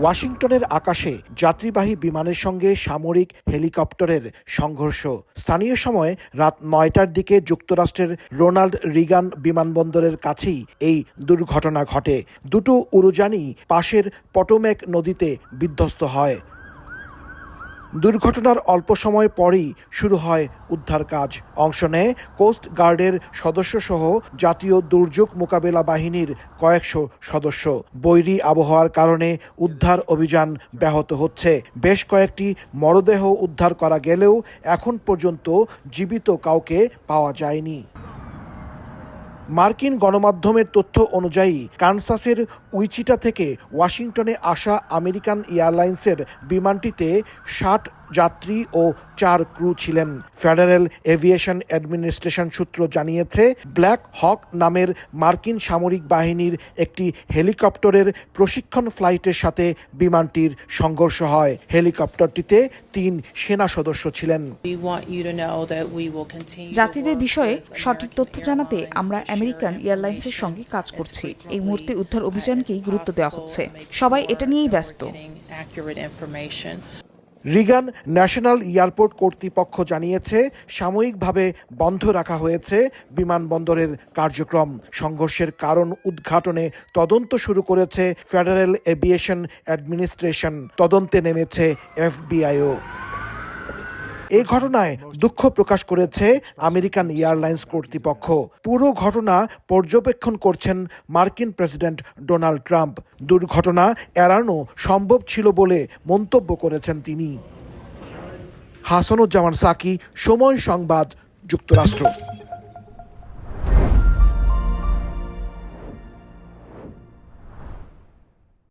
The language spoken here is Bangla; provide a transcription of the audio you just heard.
ওয়াশিংটনের আকাশে যাত্রীবাহী বিমানের সঙ্গে সামরিক হেলিকপ্টারের সংঘর্ষ। স্থানীয় সময় রাত নয়টার দিকে যুক্তরাষ্ট্রের রোনাল্ড রিগান বিমানবন্দরের কাছেই এই দুর্ঘটনা ঘটে। দুটো উড়োজানই পাশের পটোমেক নদীতে বিধ্বস্ত হয়। দুর্ঘটনার অল্প সময় পরেই শুরু হয় উদ্ধার কাজ। অংশ নেয় কোস্ট গার্ডের সদস্যসহ জাতীয় দুর্যোগ মোকাবেলা বাহিনীর কয়েকশো সদস্য। বৈরী আবহাওয়ার কারণে উদ্ধার অভিযান ব্যাহত হচ্ছে। বেশ কয়েকটি মরদেহ উদ্ধার করা গেলেও এখন পর্যন্ত জীবিত কাউকে পাওয়া যায়নি। মার্কিন গণমাধ্যমের তথ্য অনুযায়ী কানসাসের উইচিটা থেকে ওয়াশিংটনে আসা আমেরিকান এয়ারলাইন্সের বিমানটিতে ষাট যাত্রী ও চার ক্রু ছিলেন। ফেডারেল এভিয়েশন অ্যাডমিনিস্ট্রেশন সূত্র জানিয়েছে ব্ল্যাক হক নামের মার্কিন সামরিক বাহিনীর একটি হেলিকপ্টারের প্রশিক্ষণ ফ্লাইটের সাথে বিমানটির সংঘর্ষ হয়। হেলিকপ্টারটিতে তিন সেনা সদস্য ছিলেন। যাত্রীদের বিষয়ে সঠিক তথ্য জানাতে আমরা আমেরিকান এয়ারলাইন্সের সঙ্গে কাজ করছি। এই মুহূর্তে উদ্ধার অভিযানকেই গুরুত্ব দেওয়া হচ্ছে। সবাই এটা নিয়েই ব্যস্ত। রিগান ন্যাশনাল এয়ারপোর্ট কর্তৃপক্ষ জানিয়েছে, সাময়িকভাবে বন্ধ রাখা হয়েছে বিমানবন্দরের কার্যক্রম। সংঘর্ষের কারণ উদ্ঘাটনে তদন্ত শুরু করেছে ফেডারেল এভিয়েশন অ্যাডমিনিস্ট্রেশন। তদন্তে নেমেছে এফবিআইও। এই ঘটনায় দুঃখ প্রকাশ করেছে আমেরিকান এয়ারলাইন্স কর্তৃপক্ষ। পুরো ঘটনা পর্যবেক্ষণ করছেন মার্কিন প্রেসিডেন্ট ডোনাল্ড ট্রাম্প। দুর্ঘটনা এড়ানো সম্ভব ছিল বলে মন্তব্য করেছেন তিনি। হাসানুজ্জামান সাকি, সময় সংবাদ, যুক্তরাষ্ট্র।